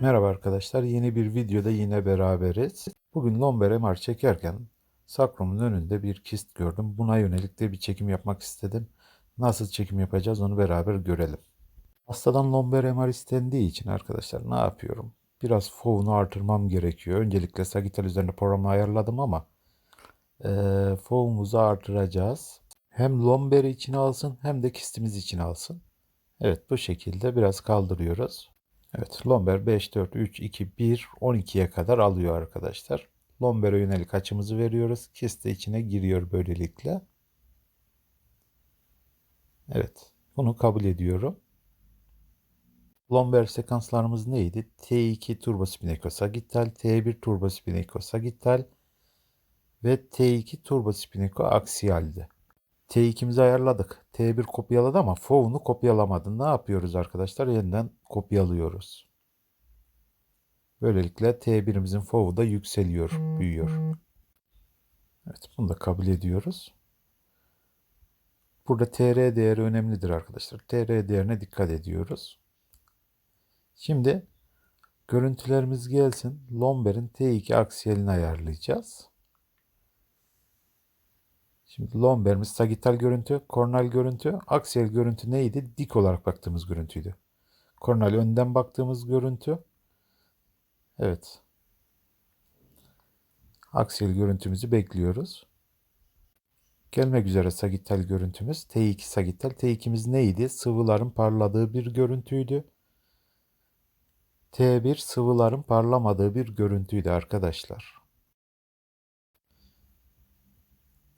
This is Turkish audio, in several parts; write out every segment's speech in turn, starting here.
Merhaba arkadaşlar, yeni bir videoda yine beraberiz. Bugün lomber MR çekerken sakromun önünde bir kist gördüm. Buna yönelik de bir çekim yapmak istedim. Nasıl çekim yapacağız onu beraber görelim. Hastadan lomber MR istendiği için arkadaşlar ne yapıyorum? Biraz FOV'unu artırmam gerekiyor. Öncelikle Sagital üzerinde programı ayarladım ama e, FOV'umuzu artıracağız. Hem lomberi içine alsın hem de kistimiz içine alsın. Evet bu şekilde biraz kaldırıyoruz. Evet lomber 5, 4, 3, 2, 1, 12'ye kadar alıyor arkadaşlar. Lombere yönelik açımızı veriyoruz. Kist de içine giriyor böylelikle. Evet bunu kabul ediyorum. Lomber sekanslarımız neydi? T2 turbospineko-sagittal, T1 turbospineko-sagittal ve T2 turbospineko-aksiyaldi. T2'mizi ayarladık. T1 kopyaladı ama FOV'unu kopyalamadı. Ne yapıyoruz arkadaşlar? Yeniden kopyalıyoruz. Böylelikle T1'imizin FOV'u da yükseliyor, büyüyor. Evet, bunu da kabul ediyoruz. Burada TR değeri önemlidir arkadaşlar. TR değerine dikkat ediyoruz. Şimdi görüntülerimiz gelsin. Lomber'in T2 aksiyelini ayarlayacağız. Şimdi lomberimiz sagittal görüntü, kornal görüntü, aksiyel görüntü neydi? Dik olarak baktığımız görüntüydü. Kornal önden baktığımız görüntü. Evet. Aksiyel görüntümüzü bekliyoruz. Gelmek üzere sagittal görüntümüz. T2 sagittal. T2'miz neydi? Sıvıların parladığı bir görüntüydü. T1 sıvıların parlamadığı bir görüntüydü arkadaşlar.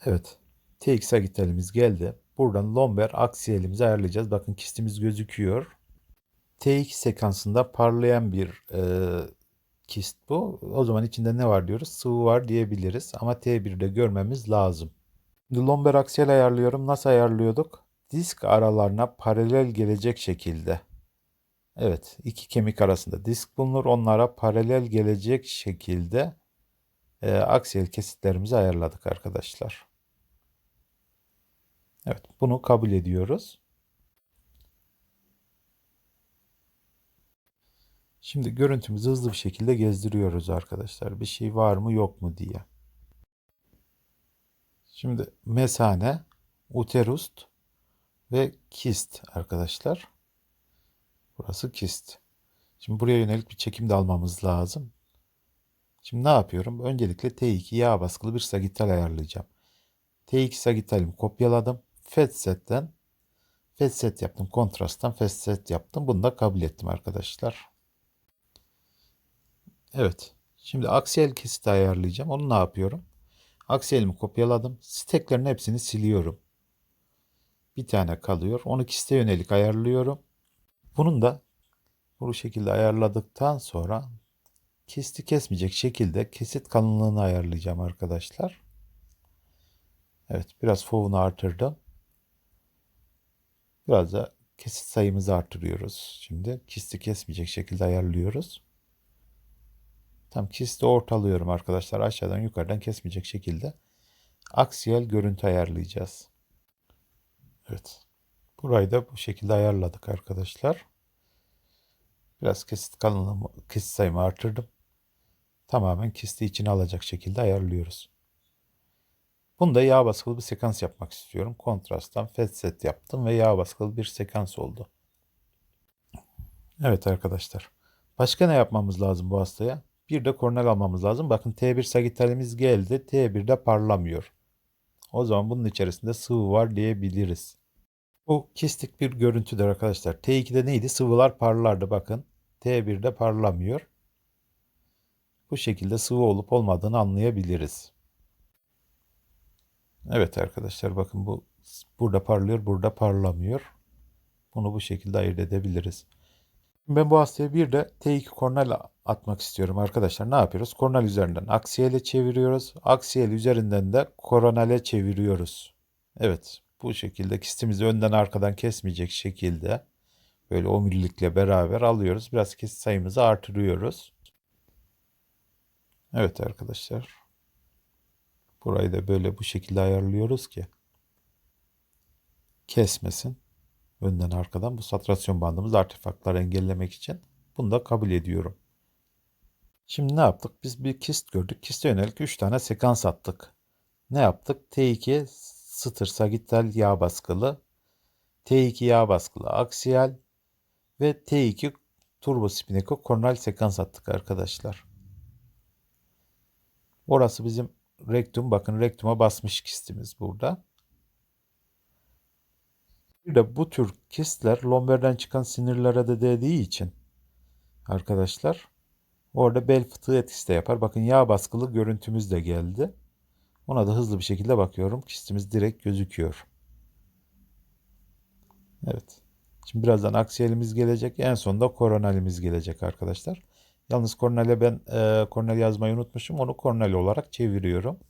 Evet. TX sagittalimiz geldi. Buradan lomber aksiyelimizi ayarlayacağız. Bakın kistimiz gözüküyor. TX sekansında parlayan bir e, kist bu. O zaman içinde ne var diyoruz? Sıvı var diyebiliriz. Ama T1'de görmemiz lazım. Şimdi lomber aksiyel ayarlıyorum. Nasıl ayarlıyorduk? Disk aralarına paralel gelecek şekilde. Evet, iki kemik arasında disk bulunur. Onlara paralel gelecek şekilde e, aksiyel kesitlerimizi ayarladık arkadaşlar. Evet, bunu kabul ediyoruz. Şimdi görüntümüzü hızlı bir şekilde gezdiriyoruz arkadaşlar. Bir şey var mı yok mu diye. Şimdi mesane, uterust ve kist arkadaşlar. Burası kist. Şimdi buraya yönelik bir çekim de almamız lazım. Şimdi ne yapıyorum? Öncelikle T2 yağ baskılı bir sagittal ayarlayacağım. T2 sagittalimi kopyaladım. Fetset'ten Fetset yaptım. Kontrasttan Fetset yaptım. Bunu da kabul ettim arkadaşlar. Evet. Şimdi aksiyel kesiti ayarlayacağım. Onu ne yapıyorum? Aksiyelimi kopyaladım. Steklerin hepsini siliyorum. Bir tane kalıyor. Onu kiste yönelik ayarlıyorum. Bunun da bu şekilde ayarladıktan sonra kesti kesmeyecek şekilde kesit kalınlığını ayarlayacağım arkadaşlar. Evet biraz fovunu artırdım. Biraz da kesit sayımızı artırıyoruz. Şimdi kisti kesmeyecek şekilde ayarlıyoruz. Tam kisti ortalıyorum arkadaşlar. Aşağıdan yukarıdan kesmeyecek şekilde aksiyel görüntü ayarlayacağız. Evet. Burayı da bu şekilde ayarladık arkadaşlar. Biraz kesit kalınlığımı, kesit sayımı artırdım. Tamamen kisti içine alacak şekilde ayarlıyoruz. Bunda yağ baskılı bir sekans yapmak istiyorum. Kontrasttan fed set yaptım ve yağ baskılı bir sekans oldu. Evet arkadaşlar. Başka ne yapmamız lazım bu hastaya? Bir de kornel almamız lazım. Bakın T1 sagittalimiz geldi. T1'de parlamıyor. O zaman bunun içerisinde sıvı var diyebiliriz. Bu kistik bir görüntüdür arkadaşlar. T2'de neydi? Sıvılar parlardı bakın. T1'de parlamıyor. Bu şekilde sıvı olup olmadığını anlayabiliriz. Evet arkadaşlar bakın bu burada parlıyor, burada parlamıyor. Bunu bu şekilde ayırt edebiliriz. Ben bu hastaya bir de T2 kornel atmak istiyorum arkadaşlar. Ne yapıyoruz? Kornel üzerinden aksiyele çeviriyoruz. Aksiyel üzerinden de koronale çeviriyoruz. Evet bu şekilde kistimizi önden arkadan kesmeyecek şekilde böyle omurilikle beraber alıyoruz. Biraz kesit sayımızı artırıyoruz. Evet arkadaşlar. Burayı da böyle bu şekilde ayarlıyoruz ki kesmesin. Önden arkadan bu saturasyon bandımız artefaktları engellemek için. Bunu da kabul ediyorum. Şimdi ne yaptık? Biz bir kist gördük. Kiste yönelik 3 tane sekans attık. Ne yaptık? T2 stır sagittal yağ baskılı, T2 yağ baskılı aksiyal ve T2 turbo spineko kornal sekans attık arkadaşlar. Orası bizim rektum. Bakın rektuma basmış kistimiz burada. Bir de bu tür kistler lomberden çıkan sinirlere de değdiği için arkadaşlar orada bel fıtığı etkisi de yapar. Bakın yağ baskılı görüntümüz de geldi. Ona da hızlı bir şekilde bakıyorum. Kistimiz direkt gözüküyor. Evet. Şimdi birazdan aksiyelimiz gelecek. En sonunda koronalimiz gelecek arkadaşlar. Yalnız koronale ben e, koronel yazmayı unutmuşum. Onu koronel olarak çeviriyorum.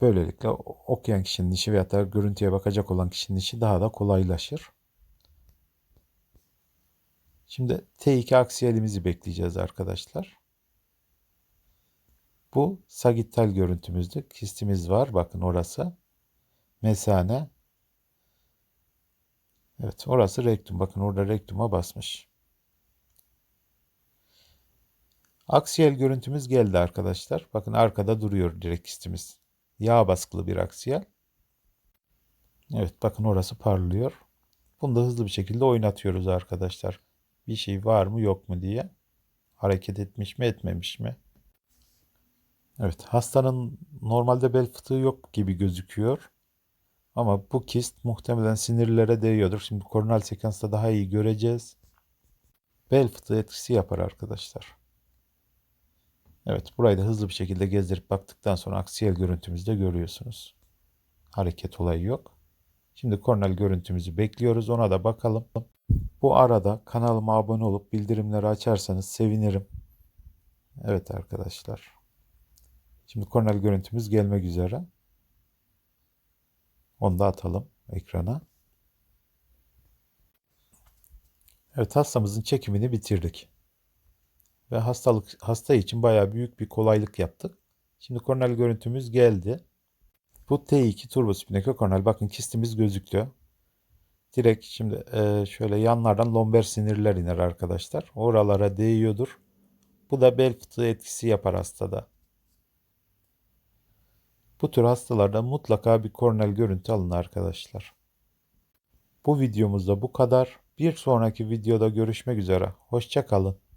Böylelikle okuyan kişinin işi veya da görüntüye bakacak olan kişinin işi daha da kolaylaşır. Şimdi T2 aksiyelimizi bekleyeceğiz arkadaşlar. Bu sagittal görüntümüzdü. Kistimiz var. Bakın orası. Mesane. Evet orası rektum. Bakın orada rektuma basmış. Aksiyel görüntümüz geldi arkadaşlar. Bakın arkada duruyor direkt kistimiz. Yağ baskılı bir aksiyel. Evet bakın orası parlıyor. Bunu da hızlı bir şekilde oynatıyoruz arkadaşlar. Bir şey var mı yok mu diye. Hareket etmiş mi etmemiş mi? Evet hastanın normalde bel fıtığı yok gibi gözüküyor. Ama bu kist muhtemelen sinirlere değiyordur. Şimdi koronal sekansta daha iyi göreceğiz. Bel fıtığı etkisi yapar arkadaşlar. Evet burayı da hızlı bir şekilde gezdirip baktıktan sonra aksiyel görüntümüzde görüyorsunuz. Hareket olayı yok. Şimdi koronal görüntümüzü bekliyoruz. Ona da bakalım. Bu arada kanalıma abone olup bildirimleri açarsanız sevinirim. Evet arkadaşlar. Şimdi koronal görüntümüz gelmek üzere. Onu da atalım ekrana. Evet hastamızın çekimini bitirdik. Ve hastalık hasta için bayağı büyük bir kolaylık yaptık. Şimdi koronal görüntümüz geldi. Bu T2 turbospineko koronal. Bakın kistimiz gözüküyor. Direkt şimdi e, şöyle yanlardan lomber sinirler iner arkadaşlar. Oralara değiyordur. Bu da bel fıtığı etkisi yapar hastada. Bu tür hastalarda mutlaka bir kornel görüntü alın arkadaşlar. Bu videomuzda bu kadar. Bir sonraki videoda görüşmek üzere. Hoşçakalın.